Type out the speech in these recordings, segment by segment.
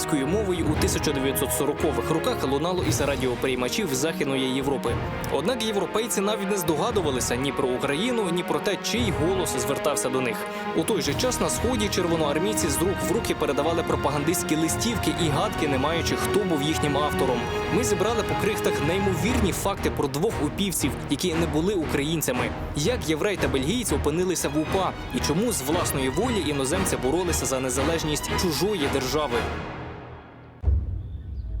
англійською мовою у 1940-х роках лунало із радіоприймачів Західної Європи. Однак європейці навіть не здогадувалися ні про Україну, ні про те, чий голос звертався до них. У той же час на сході червоноармійці з рук в руки передавали пропагандистські листівки і гадки, не маючи хто був їхнім автором. Ми зібрали по крихтах неймовірні факти про двох упівців, які не були українцями. Як єврей та бельгійці опинилися в УПА і чому з власної волі іноземці боролися за незалежність чужої держави.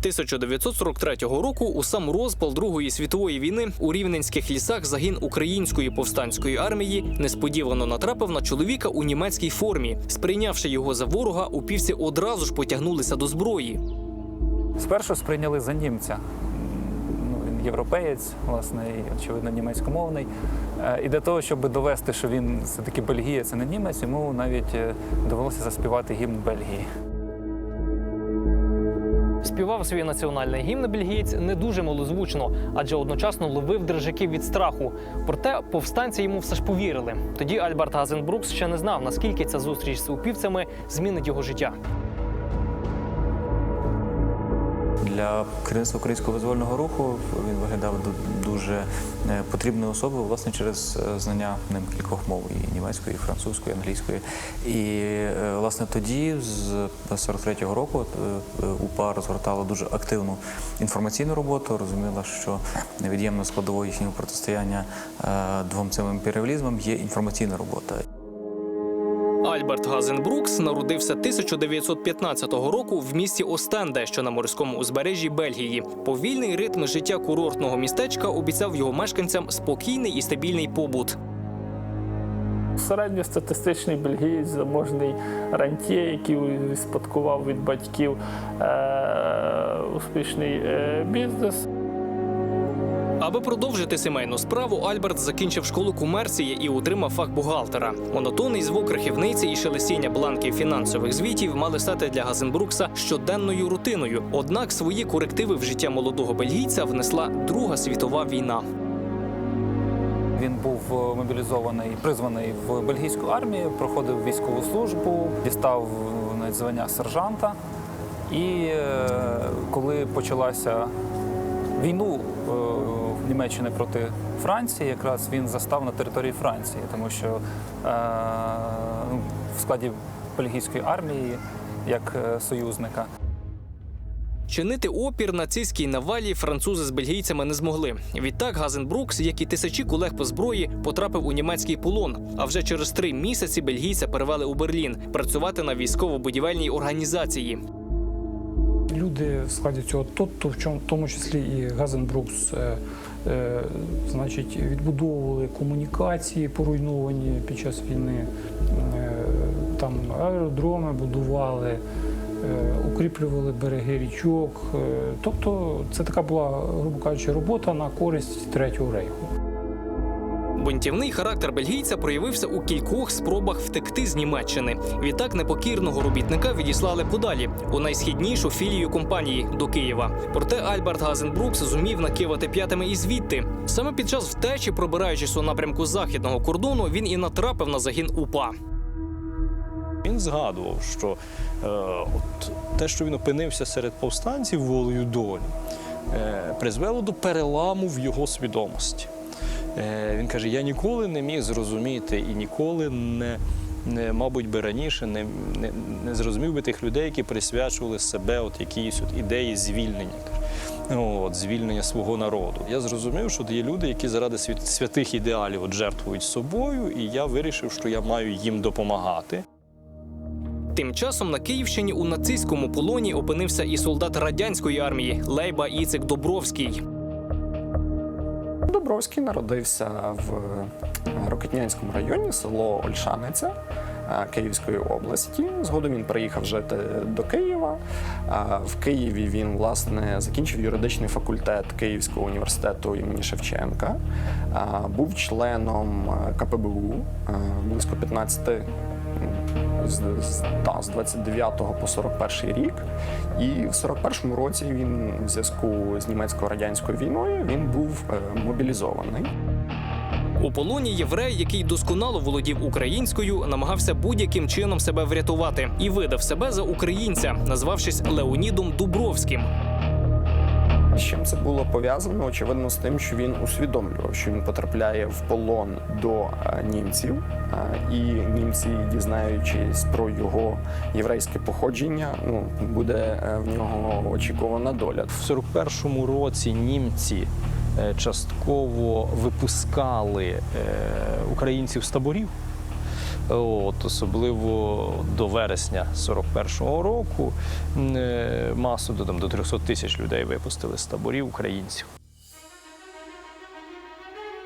1943 року у сам розпал Другої світової війни у рівненських лісах загін української повстанської армії несподівано натрапив на чоловіка у німецькій формі. Сприйнявши його за ворога, упівці одразу ж потягнулися до зброї. Спершу сприйняли за німця. Ну, він європеєць, власне, і, очевидно, німецькомовний. Е, І для того, щоб довести, що він все-таки бельгієць, а не німець, йому навіть е, довелося заспівати гімн Бельгії. Співав свій національний гімн бельгієць не дуже малозвучно, адже одночасно ловив держаків від страху. Проте повстанці йому все ж повірили. Тоді Альберт Газенбрукс ще не знав, наскільки ця зустріч з упівцями змінить його життя. Для керівництва українського визвольного руху він виглядав дуже е, потрібною особою, власне, через е, знання ним кількох мов і німецької, і французької, і англійської. І е, власне тоді, з 43-го року, УПА розгортала дуже активну інформаційну роботу. Розуміла, що невід'ємною складовою їхнього протистояння двом цим імперіалізмам є інформаційна робота. Альберт Газенбрукс народився 1915 року в місті Остенде, що на морському узбережжі Бельгії. Повільний ритм життя курортного містечка обіцяв його мешканцям спокійний і стабільний побут. Середньостатистичний бельгієць, заможний рантьє, який спадкував від батьків е- успішний е- бізнес. Аби продовжити сімейну справу, Альберт закінчив школу комерції і отримав фах бухгалтера. Монотонний звук рахівниці і шелестіння бланків фінансових звітів мали стати для Газенбрукса щоденною рутиною. Однак свої корективи в життя молодого бельгійця внесла Друга світова війна. Він був е, мобілізований, призваний в бельгійську армію, проходив військову службу, дістав е, навіть звання сержанта. І е, коли почалася війну е, Німеччини проти Франції, якраз він застав на території Франції, тому що е, ну, в складі бельгійської армії як е, союзника. Чинити опір нацистській навалі французи з бельгійцями не змогли. Відтак Газенбрукс, як і тисячі колег по зброї, потрапив у німецький полон. А вже через три місяці бельгійця перевели у Берлін працювати на військово-будівельній організації. Люди в складі цього ТОТТу, в чому- в тому числі і Газенбрукс, е, е, значить, відбудовували комунікації поруйновані під час війни, е, там аеродроми будували, е, укріплювали береги річок. Е, тобто це така була, грубо кажучи, робота на користь Третього рейху. Бунтівний характер бельгійця проявився у кількох спробах втекти з Німеччини. Відтак непокірного робітника відіслали подалі у найсхіднішу філію компанії до Києва. Проте Альберт Газенбрукс зумів накивати п'ятами і звідти. Саме під час втечі, пробираючись у напрямку західного кордону, він і натрапив на загін УПА. Він згадував, що е, от те, що він опинився серед повстанців волею долі, е, призвело до переламу в його свідомості. Е, він каже: я ніколи не міг зрозуміти і ніколи не, не мабуть, би раніше не, не, не зрозумів би тих людей, які присвячували себе от якійсь от ідеї звільнення. От, звільнення свого народу. Я зрозумів, що є люди, які заради свят- святих ідеалів от жертвують собою, і я вирішив, що я маю їм допомагати. Тим часом на Київщині у нацистському полоні опинився і солдат радянської армії Лейба Іцик Добровський. Добровський народився в Рокетнянському районі, село Ольшаниця е, Київської області. Згодом він приїхав жити до Києва. Е, В Києві він власне закінчив юридичний факультет Київського університету імені Шевченка. Е, Був членом е, КПБУ е, близько 15 з, та, з 29 по 41 рік. І в 41 році він в зв'язку з німецько-радянською війною він був е, мобілізований. У полоні єврей, який досконало володів українською, намагався будь-яким чином себе врятувати і видав себе за українця, назвавшись Леонідом Дубровським. З чим це було пов'язано? Очевидно, з тим, що він усвідомлював, що він потрапляє в полон до е, німців, е, і німці, дізнаючись про його єврейське походження, ну буде е, в нього очікувана доля. В 41-му році німці частково випускали українців з таборів. От, особливо до вересня 41-го року е, масу до, там, до 300 тисяч людей випустили з таборів українців.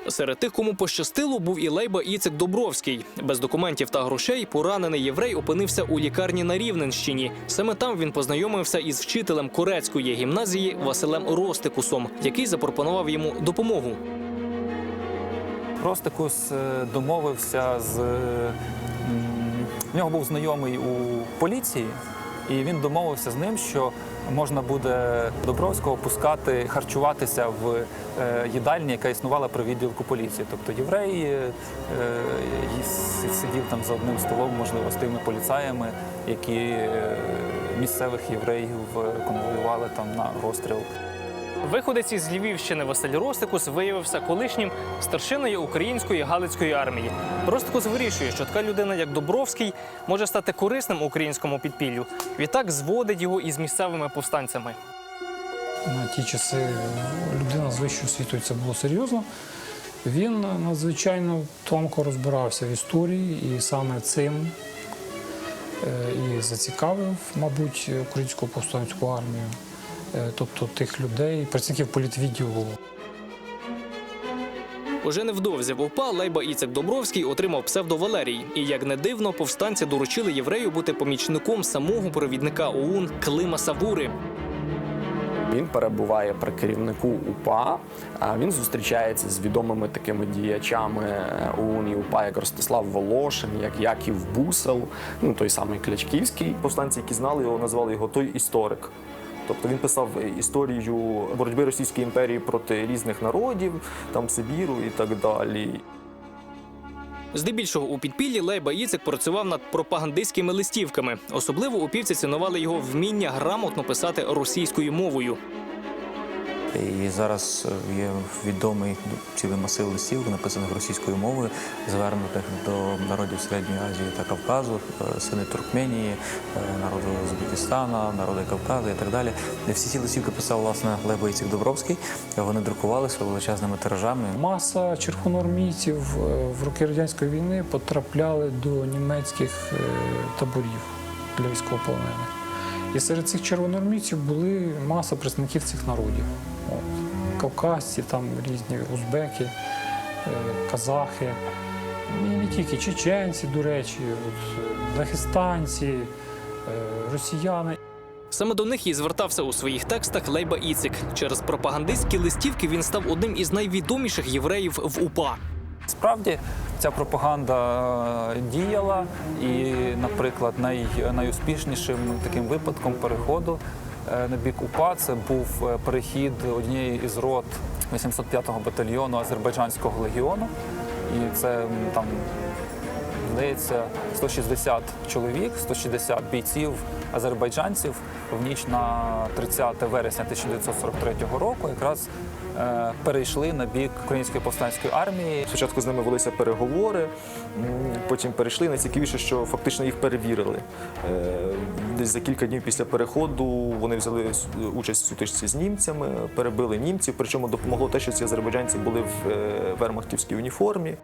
Серед тих, кому пощастило, був і Лейба Іцик Добровський. Без документів та грошей поранений єврей опинився у лікарні на Рівненщині. Саме там він познайомився із вчителем корецької гімназії Василем Ростикусом, який запропонував йому допомогу. Ростикус е, домовився з в нього був знайомий у поліції, і він домовився з ним, що можна буде Добровського пускати харчуватися в е, їдальні, яка існувала при відділку поліції. Тобто єврей е, е, сидів там за одним столом, можливо, з тими поліцаями, які е, місцевих євреїв е, конвоювали там на розстріл. Виходець із Львівщини Василь Ростикус виявився колишнім старшиною української галицької армії. Ростикус вирішує, що така людина, як Добровський, може стати корисним українському підпіллю. Відтак зводить його із місцевими повстанцями. На ті часи людина з вищою освітою це було серйозно. Він надзвичайно тонко розбирався в історії і саме цим е, і зацікавив, мабуть, українську повстанську армію, тобто тих людей, працівників політвідділу. Уже невдовзі в УПА Лейба Іцек Добровський отримав псевдо Валерій. І як не дивно, повстанці доручили єврею бути помічником самого провідника ОУН Клима Савури. Він перебуває при керівнику УПА. а Він зустрічається з відомими такими діячами ОУН і УПА, як Ростислав Волошин, як Яків Бусел, ну той самий Клячківський. повстанці, які знали його, назвали його той історик. Тобто він писав історію боротьби Російської імперії проти різних народів, там Сибіру і так далі. Здебільшого у підпіллі Лейба Іцик працював над пропагандистськими листівками. Особливо упівці цінували його вміння грамотно писати російською мовою. І зараз е, є відомий цілий масив листів, написаних російською мовою, звернутих до народів Середньої Азії та Кавказу, е, сини Туркменії, е, народу Узбекистана, народи Кавказу і так далі. Всі ці листівки писав власне Лев Бойців Добровський. Вони друкувалися величезними тиражами. Маса червоноармійців в роки радянської війни потрапляли до німецьких таборів для військовополонених. І серед цих червоноармійців були маса представників цих народів. Кавказці, там різні узбеки, е, казахи. І не тільки чеченці, до речі, от, е, дагестанці, е, росіяни. Саме до них і звертався у своїх текстах Лейба Іцик. Через пропагандистські листівки він став одним із найвідоміших євреїв в УПА. Справді ця пропаганда діяла, і, наприклад, най, найуспішнішим таким випадком переходу на бік УПА це був е, перехід однієї із рот 805-го батальйону Азербайджанського легіону. І це там здається 160 чоловік, 160 бійців азербайджанців в ніч на 30 вересня 1943 року якраз е, перейшли на бік української повстанської армії. Спочатку з ними велися переговори, потім перейшли. Найцікавіше, що фактично їх перевірили. Е, Десь за кілька днів після переходу вони взяли участь в сутичці з німцями, перебили німців. Причому допомогло те, що ці азербайджанці були в е, вермахтівській уніформі.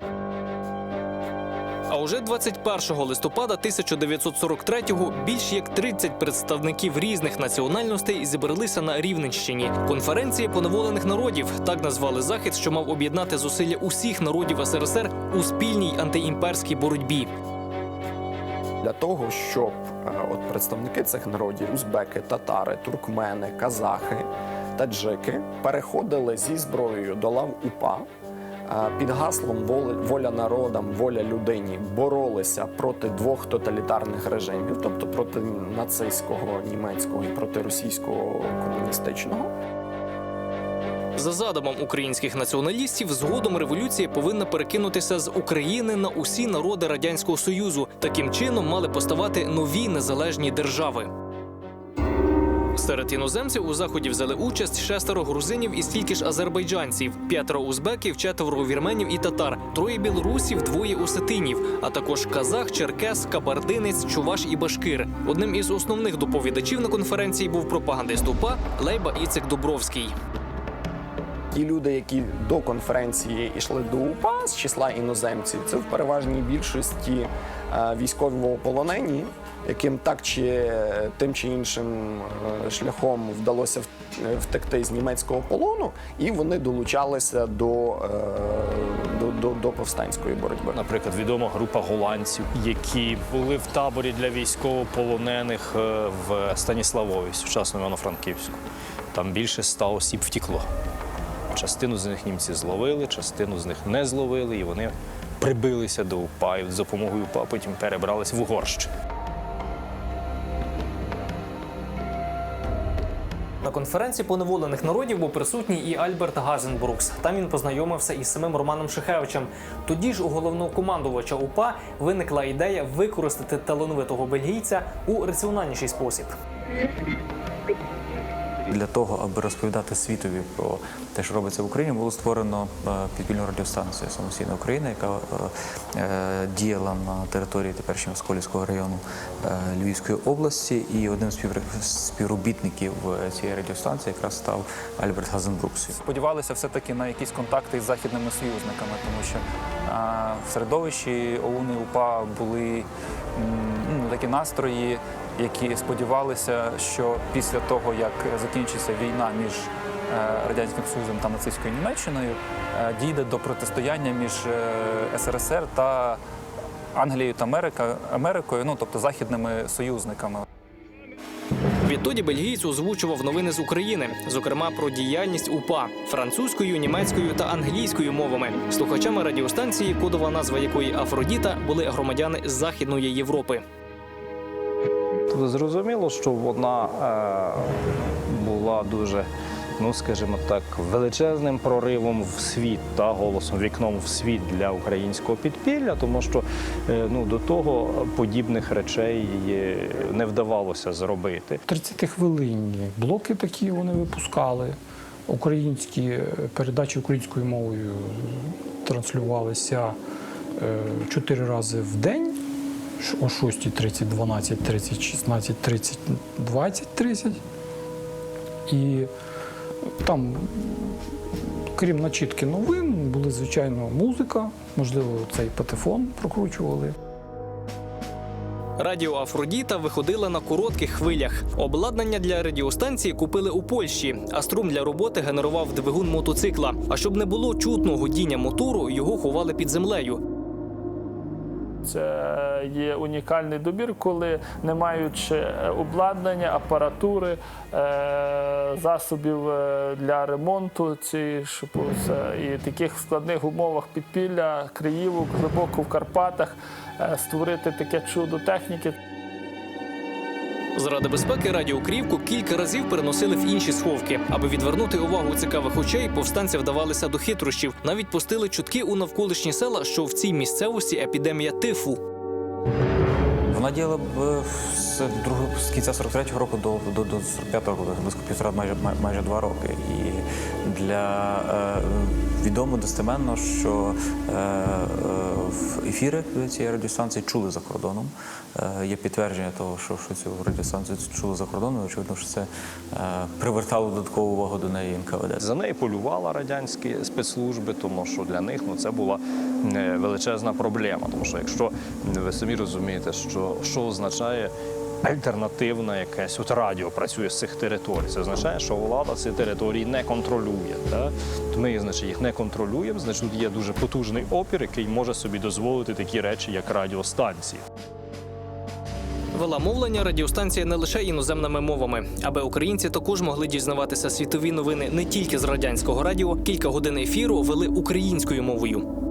Уже 21 листопада 1943-го більш як 30 представників різних національностей зібралися на Рівненщині. Конференція поневолених народів так назвали захід, що мав об'єднати зусилля усіх народів СРСР у спільній антиімперській боротьбі. для того, щоб е, от представники цих народів узбеки, татари, туркмени, казахи, таджики переходили зі зброєю до лав УПА. Під гаслом «Воля- воля народам, воля людині боролися проти двох тоталітарних режимів, тобто проти нацистського німецького і проти російського комуністичного. За задумом українських націоналістів, згодом революція повинна перекинутися з України на усі народи радянського союзу. Таким чином мали поставати нові незалежні держави. Серед іноземців у заході взяли участь шестеро грузинів і стільки ж азербайджанців, п'ятеро узбеків, четверо вірменів і татар, троє білорусів, двоє осетинів, а також казах, черкес, кабардинець, чуваш і башкир. Одним із основних доповідачів на конференції був пропагандист УПА Лейба Іцек Дубровський. Ті люди, які до конференції йшли до УПА з числа іноземців, це в переважній більшості е, військовополонені, яким так чи тим чи іншим е, шляхом вдалося е, втекти з німецького полону, і вони долучалися до, е, до, до, до повстанської боротьби. Наприклад, відома група голландців, які були в таборі для військовополонених е, в Станіславові, сучасному Івано-Франківську. Там більше ста осіб втікло. Частину з них німці зловили, частину з них не зловили, і вони прибилися до УПА і з допомогою УПА потім перебрались в Угорщину. Конференції поневолених народів був присутній і Альберт Газенбрукс. Там він познайомився із самим Романом Шихевичем. Тоді ж у головнокомандувача УПА виникла ідея використати талановитого бельгійця у раціональніший спосіб. Для того, аби розповідати світові про те, що робиться в Україні, було створено е, підпільну радіостанцію Самостійна Україна, яка е, е, діяла на території теперішнього Сколівського району Львівської області. І одним з співробітників цієї радіостанції якраз став Альберт Газенбрукс. Сподівалися все-таки на якісь контакти із західними союзниками, тому що в середовищі ОУН і УПА були ну, такі настрої, які сподівалися, що після того, як закінчиться війна між е, Радянським Союзом та нацистською Німеччиною, е, дійде до протистояння між е, СРСР та Англією та Америка, Америкою, ну тобто західними союзниками. Відтоді бельгійць озвучував новини з України, зокрема про діяльність УПА французькою, німецькою та англійською мовами. Слухачами радіостанції, кодова назва якої Афродіта, були громадяни Західної Європи. Зрозуміло, що вона е, була дуже, ну скажімо так, величезним проривом в світ та голосом вікном в світ для українського підпілля, тому що е, ну, до того подібних речей е, не вдавалося зробити. 30 хвилинні блоки такі вони випускали. Українські передачі українською мовою транслювалися чотири рази в день о 6.30, 12.30, 16.30, 20.30. І там, крім начітки новин, були, звичайно, музика, можливо, цей патефон прокручували. Радіо Афродіта виходила на коротких хвилях. Обладнання для радіостанції купили у Польщі, а струм для роботи генерував двигун мотоцикла. А щоб не було чутного гудіння мотору, його ховали під землею. Це є унікальний добір, коли не маючи обладнання, апаратури, е, засобів е, для ремонту цієї ж і таких складних умовах підпілля, Криївок, глибоко в Карпатах, е, створити таке чудо техніки. Заради безпеки радіокрівку кілька разів переносили в інші сховки. Аби відвернути увагу цікавих очей, повстанці вдавалися до хитрощів. Навіть пустили чутки у навколишні села, що в цій місцевості епідемія тифу. Вона діла б е, з, другого, з кінця 43-го року до, до, до 45-го року, близько півтора, майже, майже два роки. І для е, відомо достеменно, що е, в ефіри цієї радіостанції чули за кордоном. Е, є підтвердження того, що, що цю радіостанцію чули за кордоном. Очевидно, що це е, привертало додаткову увагу до неї НКВД. За неї полювала радянські спецслужби, тому що для них ну, це була е, величезна проблема. Тому що якщо ви самі розумієте, що, що означає альтернативна якесь от радіо працює з цих територій, це означає, що влада ці території не контролює. Так? Ми значить, їх не контролюємо, значить тут є дуже потужний опір, який може собі дозволити такі речі, як радіостанції. Вела мовлення радіостанція не лише іноземними мовами, аби українці також могли дізнаватися світові новини не тільки з радянського радіо. Кілька годин ефіру вели українською мовою.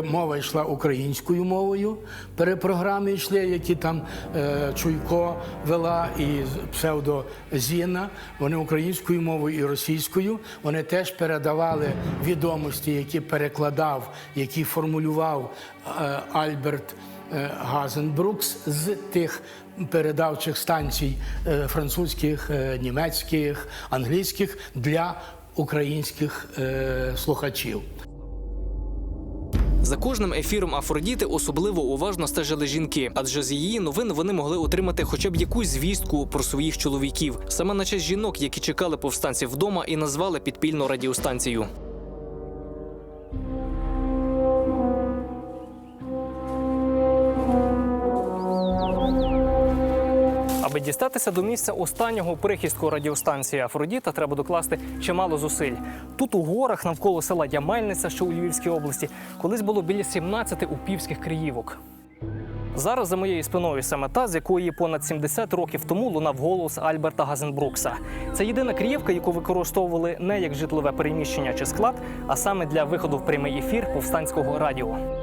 Мова йшла українською мовою, перепрограми йшли, які там е, Чуйко вела і псевдо Зіна. Вони українською мовою і російською. Вони теж передавали відомості, які перекладав, які формулював е, Альберт е, Газенбрукс з тих передавчих станцій французьких, німецьких, англійських для українських слухачів. За кожним ефіром Афродіти особливо уважно стежили жінки, адже з її новин вони могли отримати хоча б якусь звістку про своїх чоловіків. Саме на честь жінок, які чекали повстанців вдома, і назвали підпільну радіостанцію. Дістатися до місця останнього прихистку радіостанції Афродіта, треба докласти чимало зусиль. Тут у горах навколо села Ямельниця, що у Львівській області, колись було біля 17 упівських криївок. Зараз за моєю спиною саме та, з якої понад 70 років тому лунав голос Альберта Газенбрукса. Це єдина криївка, яку використовували не як житлове переміщення чи склад, а саме для виходу в прямий ефір повстанського радіо.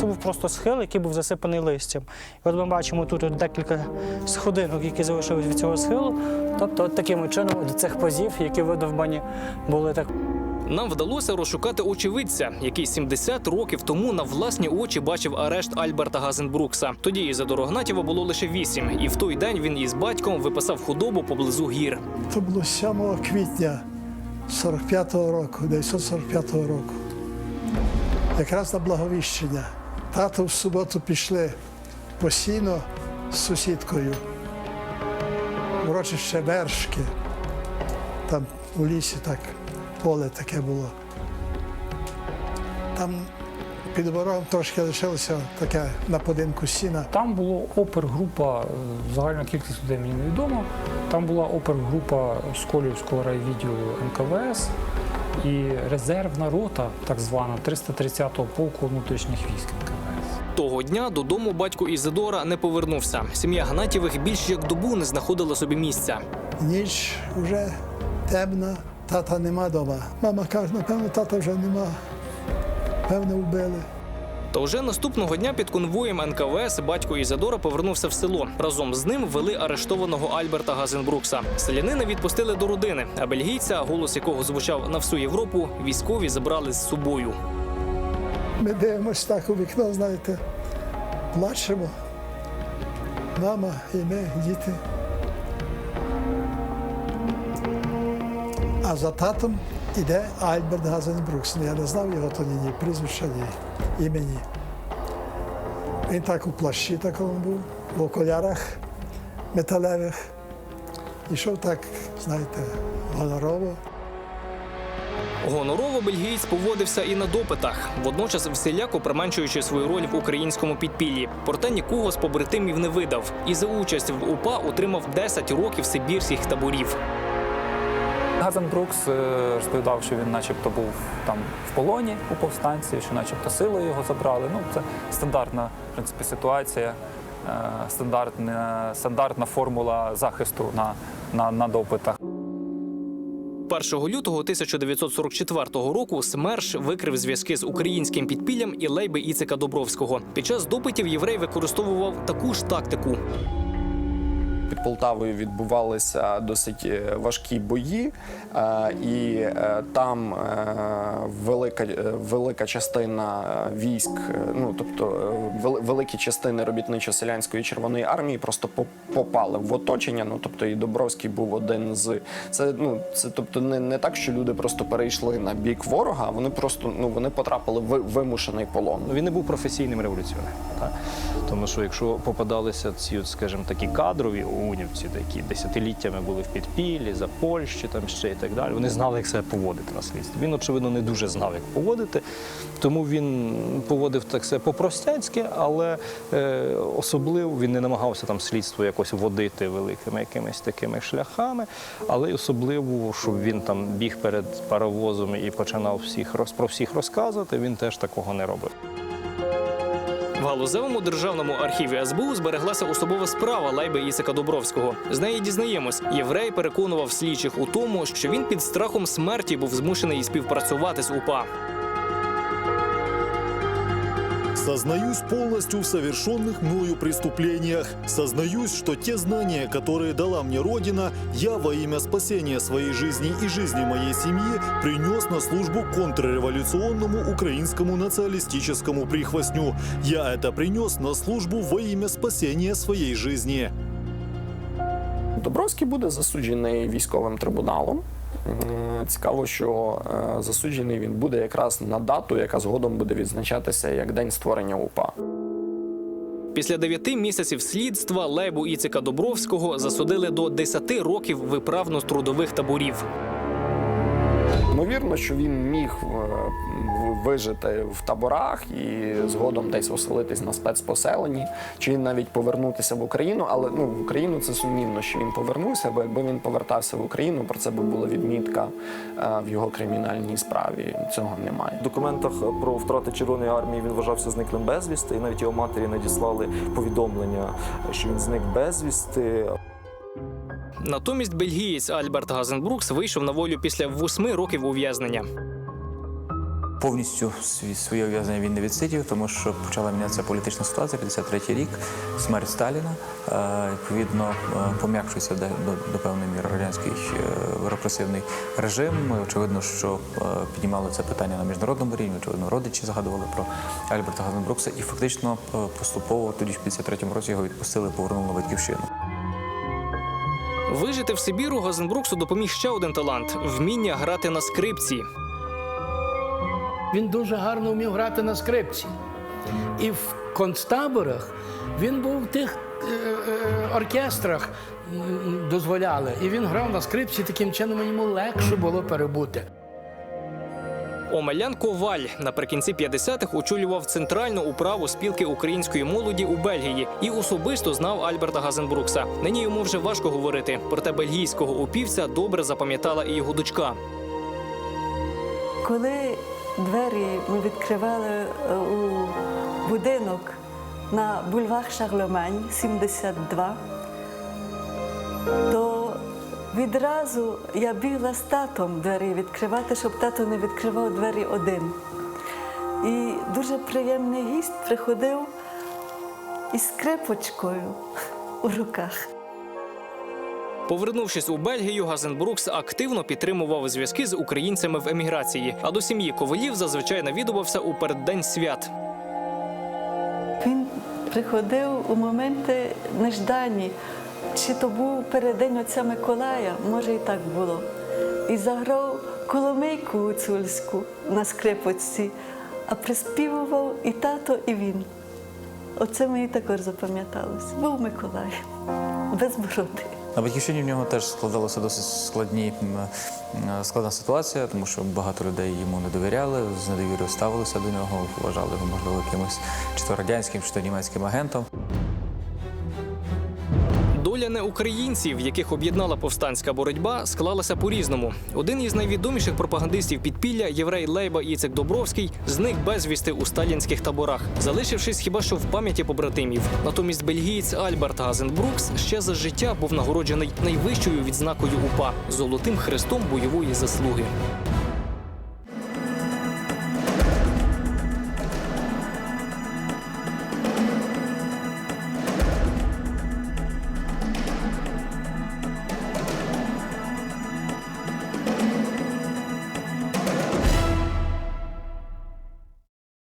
Це був просто схил, який був засипаний листям. І от ми бачимо тут декілька сходинок, які залишились від цього схилу. Тобто, от таким чином до цих пазів, які видовбані були так. Нам вдалося розшукати очевидця, який 70 років тому на власні очі бачив арешт Альберта Газенбрукса. Тоді Ізидора Гнатєва було лише вісім, і в той день він із батьком виписав худобу поблизу гір. То було 7 квітня 45-го року, 1945 року. Якраз на благовіщення. Тато в суботу пішли постійно з сусідкою. Урочище вершки. Там у лісі так поле таке було. Там під ворогом трошки лишилося таке на подинку сіна. Там була опергрупа, е, загальна кількість людей мені невідома. Там була опергрупа Сколівського райвідділу НКВС і резервна рота, так звана 330-го полку внутрішніх військ. Того дня додому батько Ізидора не повернувся. Сім'я Гнатєвих більш як добу не знаходила собі місця. Ніч вже темна, тата нема вдома. Мама каже, напевно, тата вже нема. Певно, вбили. Та вже наступного дня під конвоєм НКВС батько Ізидора повернувся в село. Разом з ним вели арештованого Альберта Газенбрукса. Селянина відпустили до родини, а бельгійця, голос якого звучав на всю Європу, військові забрали з собою. Ми дивимося так у вікно, знаєте, плачемо. Мама і ми, діти. А за татом іде Альберт Газенбрукс. Ну, Я не знав його тоді ні прізвища, ні імені. Він так у плащі такому був, в окулярах металевих. Ішов так, знаєте, гонорово. Гонорово бельгієць поводився і на допитах, водночас всіляко применшуючи свою роль в українському підпіллі. Проте нікого з побратимів не видав і за участь в УПА отримав 10 років сибірських таборів. Газенбрукс е, розповідав, що він начебто був там в полоні у повстанців, що начебто силою його забрали. Ну, це стандартна в принципі, ситуація, е, стандартна, стандартна формула захисту на, на, на допитах. 1 лютого 1944 року СМЕРШ викрив зв'язки з українським підпіллям і лейби Іцика Добровського. Під час допитів єврей використовував таку ж тактику. Полтавою відбувалися досить е, важкі бої, е, і е, там велика, велика частина військ, ну тобто великі частини робітничо-селянської червоної армії просто попали в оточення. Ну тобто і Добровський був один з це. Ну це тобто не, не так, що люди просто перейшли на бік ворога, а вони просто ну вони потрапили в вимушений полон. Ну, Він не був професійним революціонером. Так? Тому що якщо попадалися ці, от, скажімо, такі кадрові унівці, які десятиліттями були в підпіллі, за Польщі, там ще і так далі, вони знали, як себе поводити на слідстві. Він, очевидно, не дуже знав, як поводити, тому він поводив так себе по-простяцьки, але е, особливо він не намагався там слідство якось водити великими якимись такими шляхами, але й особливо, щоб він там біг перед паровозом і починав всіх про всіх розказувати, він теж такого не робив. В галузевому державному архіві СБУ збереглася особова справа лайби Ісика Добровського. З неї дізнаємось, єврей переконував слідчих у тому, що він під страхом смерті був змушений співпрацювати з УПА. Сознаюсь полностью в совершенных мною преступлениях. Сознаюсь, что те знания, которые дала мне Родина, я во имя спасения своей жизни и жизни моей семьи принес на службу контрреволюционному украинскому националистическому прихвостню. Я это принес на службу во имя спасения своей жизни. Добровський буде засуджений військовим трибуналом. Цікаво, що е, засуджений він буде якраз на дату, яка згодом буде відзначатися як день створення УПА. Після дев'яти місяців слідства Лейбу Іцика Добровського засудили до 10 років виправно-трудових таборів. Ймовірно, що він міг е, вижити в таборах і згодом десь оселитись на спецпоселенні, чи навіть повернутися в Україну. Але ну в Україну це сумнівно, що він повернувся, бо якби він повертався в Україну, про це би була відмітка е, в його кримінальній справі. Цього немає. В документах про втрати Червоної армії він вважався зниклим безвісти, і навіть його матері надіслали повідомлення, що він зник безвісти. Натомість бельгієць Альберт Газенбрукс вийшов на волю після восьми років ув'язнення. Повністю своє ув'язнення він не відсидів, тому що почала мінятися політична ситуація, 53-й рік, смерть Сталіна. Е, Відповідно, е, пом'якшується до, до певної міри радянський е, репресивний режим. Очевидно, що піднімали це питання на міжнародному рівні. Очевидно, родичі згадували про Альберта Газенбрукса, і фактично поступово тоді в 53-му році його відпустили, повернули на батьківщину. Вижити в Сибіру Газенбруксу допоміг ще один талант вміння грати на скрипці. Він дуже гарно вмів грати на скрипці. І в концтаборах він був в тих е, е, оркестрах, дозволяли. І він грав на скрипці, таким чином йому легше було перебути. Омелян Коваль наприкінці 50-х очолював центральну управу спілки української молоді у Бельгії і особисто знав Альберта Газенбрукса. Нині йому вже важко говорити, проте бельгійського упівця добре запам'ятала і його дочка. Коли двері ми відкривали е, у будинок на бульвар Шарлемань 72, то відразу я бігла з татом двері відкривати, щоб тато не відкривав двері один. І дуже приємний гість приходив із скрипочкою у руках. Повернувшись у Бельгію, Газенбрукс активно підтримував зв'язки з українцями в еміграції. А до сім'ї ковалів зазвичай навідувався у переддень свят. Він приходив у моменти неждані. Чи то був переддень отця Миколая, може і так було. І заграв коломийку гуцульську на скрипочці, а приспівував і тато, і він. Оце мені також запам'яталось. Був Миколай, без бороди. На батьківщині в нього теж складалася досить складні е, складна ситуація, тому що багато людей йому не довіряли, з недовірою ставилися до нього, вважали його можливо якимось чи то радянським, чи то німецьким агентом. Доля не українців, яких об'єднала повстанська боротьба, склалася по-різному. Один із найвідоміших пропагандистів підпілля, єврей Лейба Іцек Добровський, зник безвісти у сталінських таборах, залишившись хіба що в пам'яті побратимів. Натомість бельгієць Альберт Газенбрукс ще за життя був нагороджений найвищою відзнакою УПА золотим хрестом бойової заслуги.